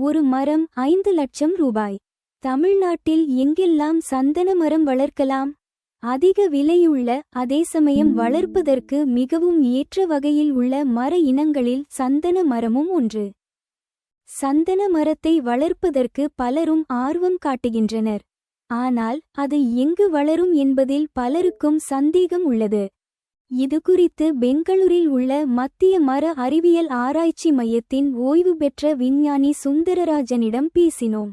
ஒரு மரம் ஐந்து லட்சம் ரூபாய். தமிழ்நாட்டில் எங்கெல்லாம் சந்தன மரம் வளர்க்கலாம்? அதிக விலையுள்ள அதே சமயம் வளர்ப்பதற்கு மிகவும் ஏற்ற வகையில் உள்ள மர இனங்களில் சந்தன மரமும் ஒன்று. சந்தன மரத்தை வளர்ப்பதற்கு பலரும் ஆர்வம் காட்டுகின்றனர். ஆனால் அது எங்கு வளரும் என்பதில் பலருக்கும் சந்தேகம் உள்ளது. இது குறித்து பெங்களூரில் உள்ள மத்திய மர அறிவியல் ஆராய்ச்சி மையத்தின் ஓய்வு பெற்ற விஞ்ஞானி சுந்தரராஜனிடம் பேசினோம்.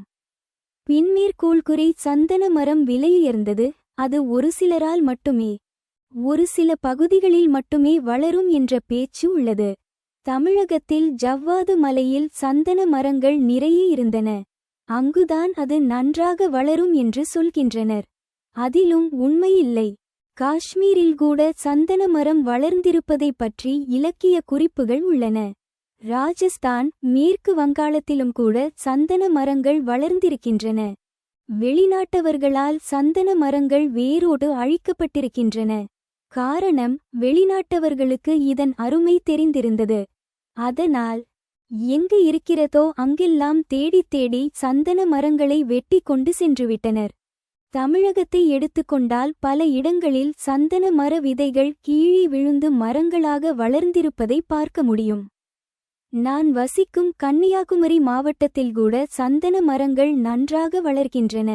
பின்மேற்கோள் சந்தன மரம் விலையுயர்ந்தது அது ஒரு சிலரால் மட்டுமே ஒரு சில பகுதிகளில் மட்டுமே வளரும் என்ற பேச்சு உள்ளது. தமிழகத்தில் ஜவ்வாது மலையில் சந்தன மரங்கள் நிறைய இருந்தன அங்குதான் அது நன்றாக வளரும் என்று சொல்கின்றனர். அதிலும் உண்மையில்லை காஷ்மீரில் கூட சந்தன மரம் வளர்ந்திருப்பதைப் பற்றி இலக்கிய குறிப்புகள் உள்ளன. ராஜஸ்தான் மேற்கு வங்காளத்திலும் கூட சந்தன மரங்கள் வளர்ந்திருக்கின்றன. வெளிநாட்டவர்களால் சந்தன மரங்கள் வேரோடு அழிக்கப்பட்டிருக்கின்றன. காரணம் வெளிநாட்டவர்களுக்கு இதன் அருமை தெரிந்திருந்தது. அதனால் எங்கு இருக்கிறதோ அங்கெல்லாம் தேடித் தேடி சந்தன மரங்களை வெட்டி கொண்டு சென்றுவிட்டனர். தமிழகத்தை எடுத்துக்கொண்டால் பல இடங்களில் சந்தன மர விதைகள் கீழே விழுந்து மரங்களாக வளர்ந்திருப்பதை பார்க்க முடியும். நான் வசிக்கும் கன்னியாகுமரி மாவட்டத்தில் கூட சந்தன மரங்கள் நன்றாக வளர்கின்றன.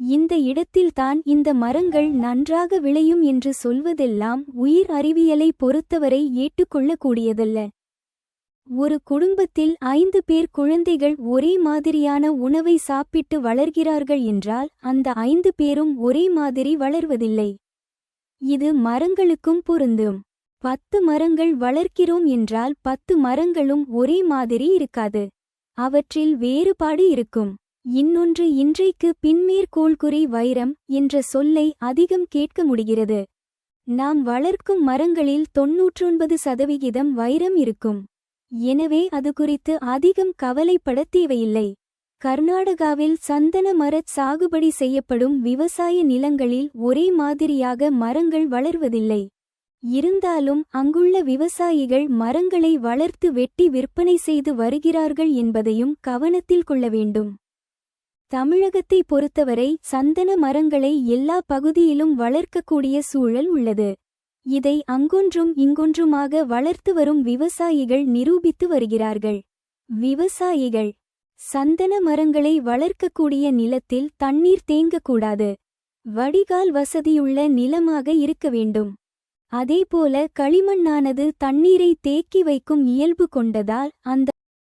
இந்த இடத்தில்தான் இந்த மரங்கள் நன்றாக விளையும் என்று சொல்வதெல்லாம் உயிர் அறிவியலை பொறுத்தவரை ஏற்றுக்கொள்ளக்கூடியதல்ல. ஒரு குடும்பத்தில் ஐந்து பேர் குழந்தைகள் ஒரே மாதிரியான உணவை சாப்பிட்டு வளர்கிறார்கள் என்றால் அந்த ஐந்து பேரும் ஒரே மாதிரி வளர்வதில்லை. இது மரங்களுக்கும் பொருந்தும். பத்து மரங்கள் வளர்க்கிறோம் என்றால் பத்து மரங்களும் ஒரே மாதிரி இருக்காது. அவற்றில் வேறுபாடு இருக்கும். இன்னொன்று இன்றைக்கு பின்மேற்கோள்குறி வைரம் என்ற சொல்லை அதிகம் கேட்க முடிகிறது. நாம் வளர்க்கும் மரங்களில் தொன்னூற்றொன்பது சதவிகிதம் வைரம் இருக்கும். எனவே அது குறித்து அதிகம் கவலைப்பட தேவையில்லை. கர்நாடகாவில் சந்தன மரச் சாகுபடி செய்யப்படும் விவசாய நிலங்களில் ஒரே மாதிரியாக மரங்கள் வளர்வதில்லை. இருந்தாலும் அங்குள்ள விவசாயிகள் மரங்களை வளர்த்து வெட்டி விற்பனை செய்து வருகிறார்கள் என்பதையும் கவனத்தில் கொள்ள வேண்டும். தமிழகத்தை பொறுத்தவரை சந்தன மரங்களை எல்லா பகுதியிலும் வளர்க்கக்கூடிய சூழல் உள்ளது. இதை அங்கொன்றும் இங்கொன்றுமாக வளர்த்து வரும் விவசாயிகள் நிரூபித்து வருகிறார்கள். விவசாயிகள் சந்தன மரங்களை வளர்க்கக்கூடிய நிலத்தில் தண்ணீர் தேங்கக்கூடாது. வடிகால் வசதியுள்ள நிலமாக இருக்க வேண்டும். அதேபோல களிமண்ணானது தண்ணீரை தேக்கி வைக்கும் இயல்பு கொண்டதால் அந்த